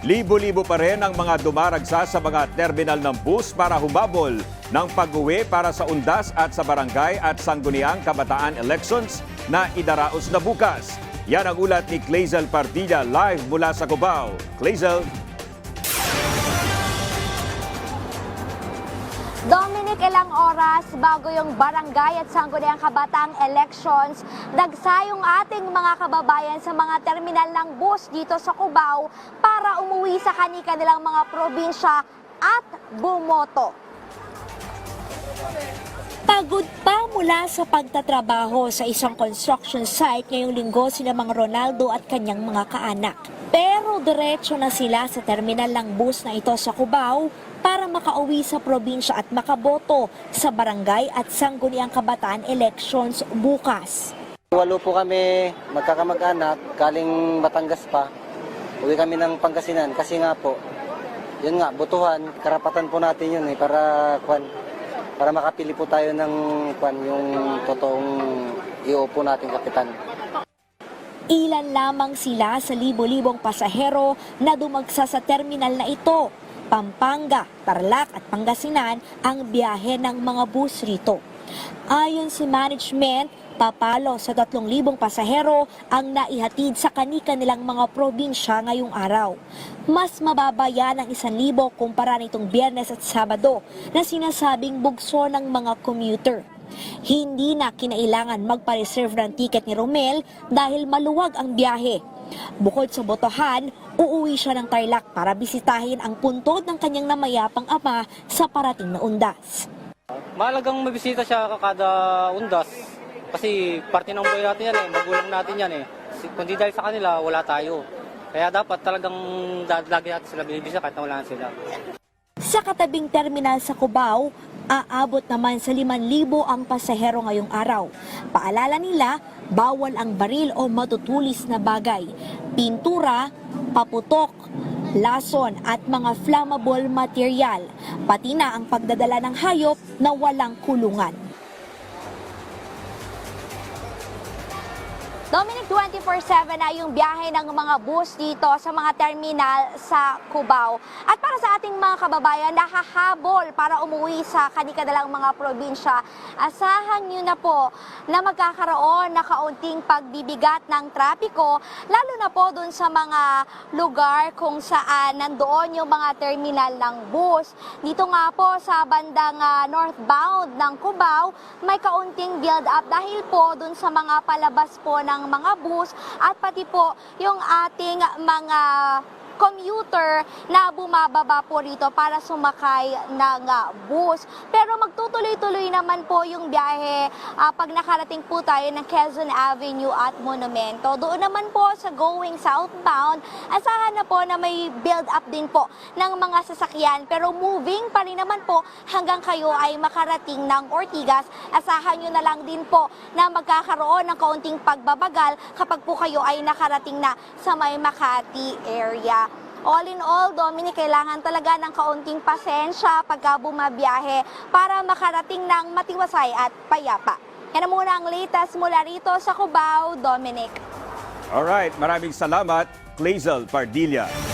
Libo-libo pa rin ang mga dumaragsa sa mga terminal ng bus para humabol ng pag-uwi para sa undas at sa barangay at sangguniang kabataan elections na idaraos na bukas. Yan ang ulat ni Clazel Partida live mula sa Cubao. Clazel. Dominic, ilang oras bago yung barangay at sangguniang kabatang elections, dagsa yung ating mga kababayan sa mga terminal ng bus dito sa Cubao para umuwi sa kani-kanilang mga probinsya at bumoto. Pagod pa mula sa pagtatrabaho sa isang construction site ngayong linggo sina Mang Ronaldo at kanyang mga kaanak. Pero diretso na sila sa terminal ng bus na ito sa Cubao para makauwi sa probinsya at makaboto sa barangay at sangguniang kabataan elections bukas. Walo po kami magkakamag-anak, galing Batangas pa. Uwi kami ng Pangasinan kasi nga po, yun nga, butuhan, karapatan po natin yun eh, para, kwan, para makapili po tayo ng kwan, yung totoong iupo natin kapitan. Ilan lamang sila sa libo-libong pasahero na dumagsa sa terminal na ito. Pampanga, Tarlac at Pangasinan ang biyahe ng mga bus rito. Ayon si management, papalo sa 3,000 pasahero ang naihatid sa kani-kanilang mga probinsya ngayong araw. Mas mababa yan ang 1,000 kumpara nitong biyernes at sabado na sinasabing bugso ng mga commuter. Hindi na kinailangan magpa-reserve ng ticket ni Romel dahil maluwag ang biyahe. Bukod sa botohan, uuwi siya ng Tarlac para bisitahin ang puntod ng kanyang namayapang ama sa parating na undas. Mahalagang mabisita siya kada undas. Kasi parte ng buhay natin yan eh, magulang natin yan eh. Kundi dahil sa kanila, wala tayo. Kaya dapat talagang lagi natin sila binibisa kahit na wala sila. Sa katabing terminal sa Cubao, aabot naman sa 5,000 ang pasahero ngayong araw. Paalala nila, bawal ang baril o matutulis na bagay. Pintura, paputok, lason at mga flammable material, pati na ang pagdadala ng hayop na walang kulungan. Dominic, 24-7 na yung biyahe ng mga bus dito sa mga terminal sa Cubao. At para sa ating mga kababayan na hahabol para umuwi sa kanikadalang mga probinsya, asahan nyo na po na magkakaroon na kaunting pagbibigat ng trapiko, lalo na po dun sa mga lugar kung saan nandoon yung mga terminal ng bus. Dito nga po sa bandang ah, northbound ng Cubao, may kaunting build up dahil po dun sa mga palabas po ng mga bus at pati po yung ating mga commuter na bumababa po rito para sumakay ng ah, bus. Pero magtutuloy-tuloy naman po yung biyahe ah, pag nakarating po tayo ng Quezon Avenue at Monumento. Doon naman po sa going southbound, asahan na po na may build up din po ng mga sasakyan. Pero moving pa rin naman po hanggang kayo ay makarating ng Ortigas. Asahan nyo na lang din po na magkakaroon ng kaunting pagbabagal kapag po kayo ay nakarating na sa may Makati area. All in all, Dominic, kailangan talaga ng kaunting pasensya pagka bumabiyahe para makarating ng matiwasay at payapa. Yan na muna ang latest mula rito sa Cubao, Dominic. Alright, maraming salamat, Clazel Pardilla.